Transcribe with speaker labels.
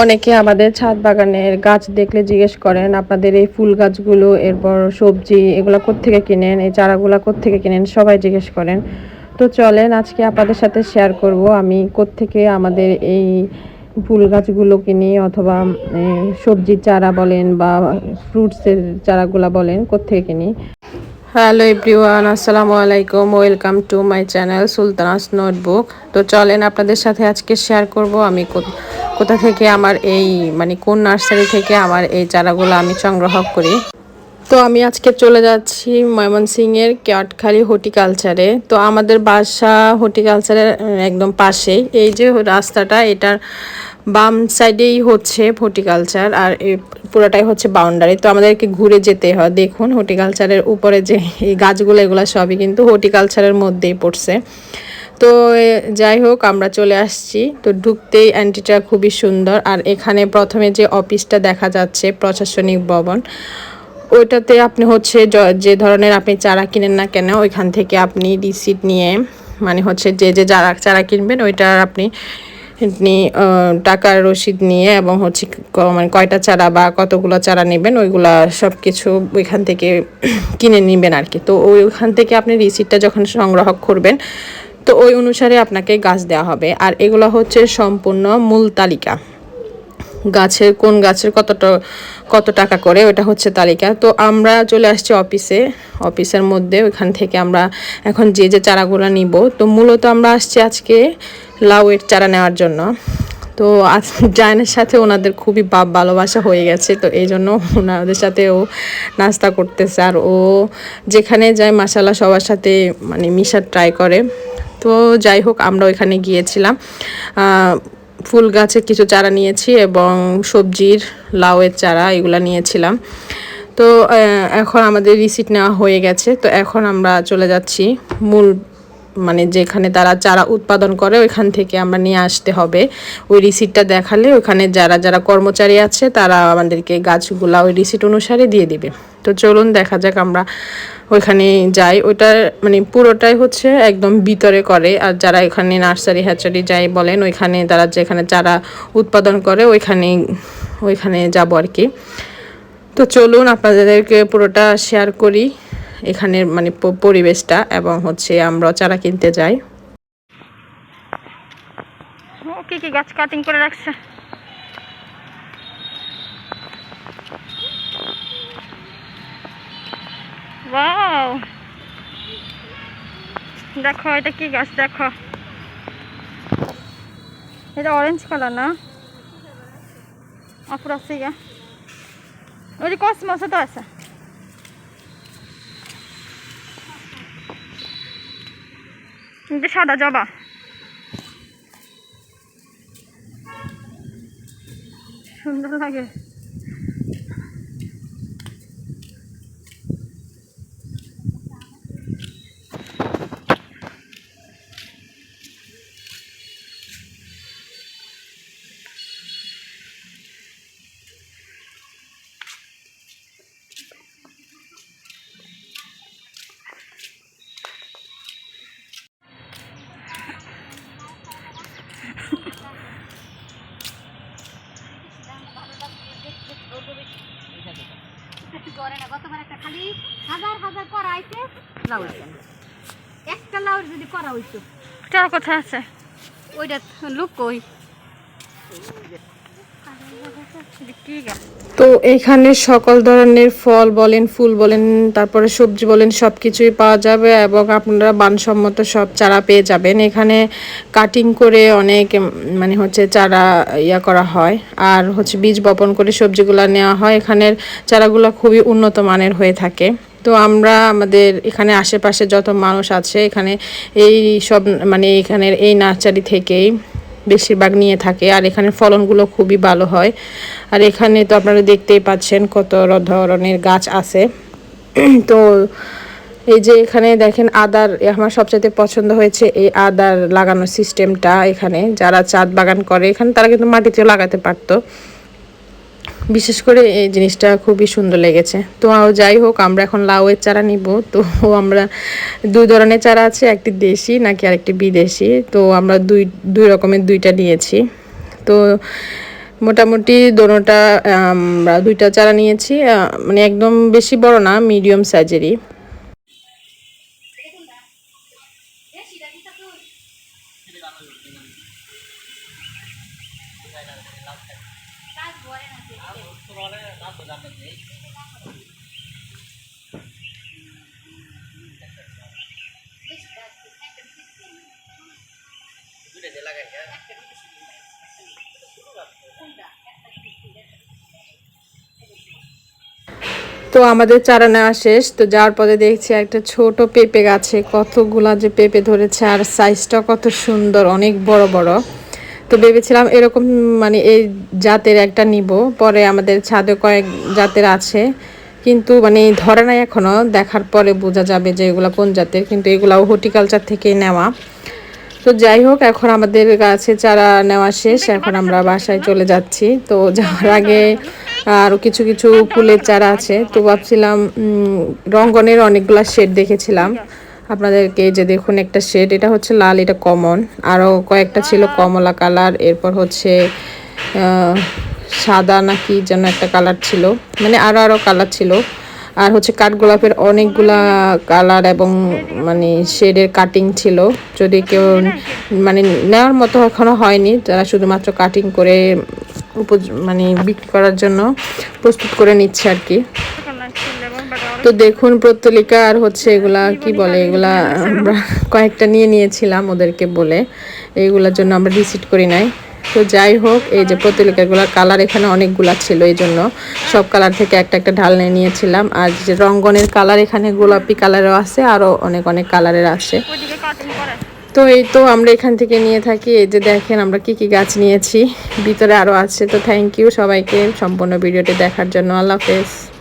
Speaker 1: অনেকে আমাদের ছাদ বাগানের গাছ দেখলে জিজ্ঞেস করেন, আপনাদের এই ফুল গাছগুলো, এরপর সবজি, এগুলো কোত্থেকে কিনেন? এই চারাগুলো কোত্থেকে কিনেন? সবাই জিজ্ঞেস করেন। তো চলেন, আজকে আপনাদের সাথে শেয়ার করব আমি কোত্থেকে আমাদের এই ফুল গাছগুলো কিনি অথবা সবজির চারা বলেন বা ফ্রুটসের চারাগুলো বলেন, কোত্থেকে কিনি। হ্যালো এভরিওয়ান আসসালামু আলাইকুম welcome to my channel Sultana's notebook তো চলেন, আপনাদের সাথে আজকে শেয়ার করব আমি কোথা থেকে আমার এই মানে কোন নার্সারি থেকে আমার এই চারাগুলো আমি সংগ্রহ করি। তো আমি আজকে চলে যাচ্ছি ময়মনসিংহের কেয়াটখালি হর্টিকালচারে। তো আমাদের বাসা হর্টিকালচারের একদম পাশেই। এই যে রাস্তাটা, এটার বাম সাইডেই হচ্ছে হর্টিকালচার আর পুরোটাই হচ্ছে বাউন্ডারি। তো আমাদেরকে ঘুরে যেতে হয়। দেখুন হর্টিকালচারের উপরে যে এই গাছগুলো, এগুলো সবই কিন্তু হর্টিকালচারের মধ্যেই পড়ছে। তো যাই হোক, আমরা চলে আসছি। তো ঢুকতেই অ্যান্টিটা খুবই সুন্দর। আর এখানে প্রথমে যে অফিসটা দেখা যাচ্ছে, প্রশাসনিক ভবন, ওইটাতে আপনি হচ্ছে যে ধরনের আপনি চারা কিনেন না কেন, ওইখান থেকে আপনি রিসিট নিয়ে মানে হচ্ছে যে যে যারা চারা কিনবেন, ওইটার আপনি আপনি টাকার রসিদ নিয়ে এবং হচ্ছে মানে কয়টা চারা বা কতগুলো চারা নেবেন, ওইগুলা সব কিছু ওইখান থেকে কিনে নেবেন আর কি। তো ওইখান থেকে আপনি রিসিটটা যখন সংগ্রহ করবেন তো ওই অনুসারে আপনাকে গাছ দেওয়া হবে। আর এগুলো হচ্ছে সম্পূর্ণ মূল তালিকা। গাছের, কোন গাছের কতটা, কত টাকা করে ওটা হচ্ছে তালিকা। তো আমরা চলে আসছি অফিসে। অফিসের মধ্যে ওইখান থেকে আমরা এখন যে যে চারাগুলো নিব। তো মূলত আমরা আসছি আজকে লাউয়ের চারা নেওয়ার জন্য। তো আজ জায়নের সাথে ওনাদের খুবই বাপ ভালোবাসা হয়ে গেছে। তো এই জন্য ওনাদের সাথে ও নাস্তা করতেছে। আর ও যেখানে যায় মাসালা সবার সাথে মানে মিশার ট্রাই করে। তো যাই হোক, আমরা ওইখানে গিয়েছিলাম। ফুল গাছের কিছু চারা নিয়েছি এবং সবজির লাউয়ের চারা এগুলো নিয়েছিলাম। তো এখন আমাদের রিসিট নেওয়া হয়ে গেছে। তো এখন আমরা চলে যাচ্ছি মূল মানে যেখানে তারা চারা উৎপাদন করে, ওইখান থেকে আমরা নিয়ে আসতে হবে। ওই রিসিটটা দেখালে ওখানে যারা যারা কর্মচারী আছে, তারা আমাদেরকে গাছগুলা ওই রিসিট অনুসারে দিয়ে দিবে। তো চলুন দেখা যাক আমরা ওইখানে যাই। ওইটা মানে পুরোটাই হচ্ছে একদম ভিতরে করে। আর যারা এখানে নার্সারি, হ্যাচারি যাই বলেন, ওইখানে তারা যেখানে চারা উৎপাদন করে, ওইখানে ওইখানে যাব আর কি। তো চলুন আপনাদেরকে পুরোটা শেয়ার করি। এখানের মানে পরিবেশটা এবং হচ্ছে আমরা চারা কিনতে যাই।
Speaker 2: কি কি গাছ কাটিং করে রাখছে? দেখো, এটা কি গাছ, দেখো। এটা অরেঞ্জ কালার না? অপর আছে গা ওই যে কসমস তো আছে। কিন্তু সাদা জবা সুন্দর লাগে
Speaker 3: করে না গতবার একটা খালি হাজার হাজার করা হইছে লাউ। একটা লাউ যদি করা হইতো।
Speaker 2: কোথায় আছে।
Speaker 3: ওইটা লোক কই।
Speaker 1: তো এখানে সকল ধরনের ফল বলেন, ফুল বলেন, তারপরে সবজি বলেন সব কিছুই পাওয়া যাবে এবং আপনারা মানসম্মত সব চারা পেয়ে যাবেন। এখানে কাটিং করে অনেক মানে হচ্ছে চারা ইয়া করা হয়। আর হচ্ছে বীজ বপন করে সবজিগুলো নেওয়া হয়। এখানের চারাগুলো খুবই উন্নত মানের হয়ে থাকে। তো আমরা আমাদের এখানে আশেপাশে যত মানুষ আছে, এখানে এই সব মানে এখানের এই নার্সারি থেকেই বেশিরভাগ নিয়ে থাকে, আর এখানে ফলনগুলো খুবই ভালো হয়। আর এখানে তো আপনারা দেখতেই পাচ্ছেন কত ধরনের গাছ আছে। তো এই যে এখানে দেখেন আদার, আমার সবচেয়ে পছন্দ হয়েছে এই আদার লাগানোর সিস্টেমটা এখানে। যারা চাঁদ বাগান করে, এখানে তারা কিন্তু মাটিতেও লাগাতে পারতো। বিশেষ করে এই জিনিসটা খুবই সুন্দর লেগেছে। তো যাই হোক, আমরা এখন লাউয়ের চারা নিব। তো আমরা দুই ধরনের চারা আছে, একটি দেশি নাকি আরেকটি বিদেশি। তো আমরা দুই দুই রকমের দুইটা নিয়েছি। তো মোটামুটি দোনোটা আমরা দুইটা চারা নিয়েছি। মানে একদম বেশি বড় না, মিডিয়াম সাইজেরই। তো আমাদের চারা নেওয়া শেষ। তো যাওয়ার পরে দেখছি একটা ছোট পেঁপে গাছে কতগুলা যে পেঁপে ধরেছে, আর সাইজটা কত সুন্দর, অনেক বড় বড়। তো ভেবেছিলাম এরকম মানে এই জাতের একটা নিব। পরে আমাদের ছাদে কয়েক জাতের আছে। কিন্তু মানে ধরে নাই এখনও দেখার পরে বোঝা যাবে যে এগুলো কোন জাতের। কিন্তু এগুলাও হর্টিকালচার থেকে নেওয়া। তো যাই হোক, এখন আমাদের গাছে চারা নেওয়া শেষ। এখন আমরা বাসায় চলে যাচ্ছি। তো যাওয়ার আগে আরও কিছু কিছু ফুলের চারা আছে। তো ভাবছিলাম রঙ্গনের অনেকগুলা শেড দেখেছিলাম। আপনাদেরকে যে দেখুন একটা শেড, এটা হচ্ছে লাল, এটা কমন। আরও কয়েকটা ছিল কমলা কালার, এরপর হচ্ছে সাদা নাকি যেন একটা কালার ছিল। মানে আরও আরও কালার ছিল। আর হচ্ছে কাঠগোলাপের অনেকগুলা কালার এবং মানে শেডের কাটিং ছিল। যদি কেউ মানে নেওয়ার মতো এখনও হয়নি, তারা শুধুমাত্র কাটিং করে উপজ মানে বিক্রি করার জন্য প্রস্তুত করে নিচ্ছে আর কি। তো দেখুন প্রত্যলিকা আর হচ্ছে এগুলা কি বলে এগুলা আমরা কয়েকটা নিয়ে নিয়েছিলাম ওদেরকে বলে। এইগুলার জন্য আমরা রিসিট করি নাই। তো যাই হোক এই যে প্রত্যলিকাগুলোর কালার এখানে অনেকগুলা ছিল এই জন্য। সব কালার থেকে একটা একটা ঢাল নিয়ে নিয়েছিলাম। আর যে রঙ্গনের কালার এখানে গোলাপি কালারও আছে আরও অনেক অনেক কালারের আছে। তো এই তো আমরা এখান থেকে নিয়ে থাকি। এই যে দেখেন আমরা কি কি গাছ নিয়েছি। ভিতরে আরও আছে। তো থ্যাংক ইউ সবাইকে সম্পূর্ণ ভিডিওটি দেখার জন্য। আল্লাহ হাফেজ।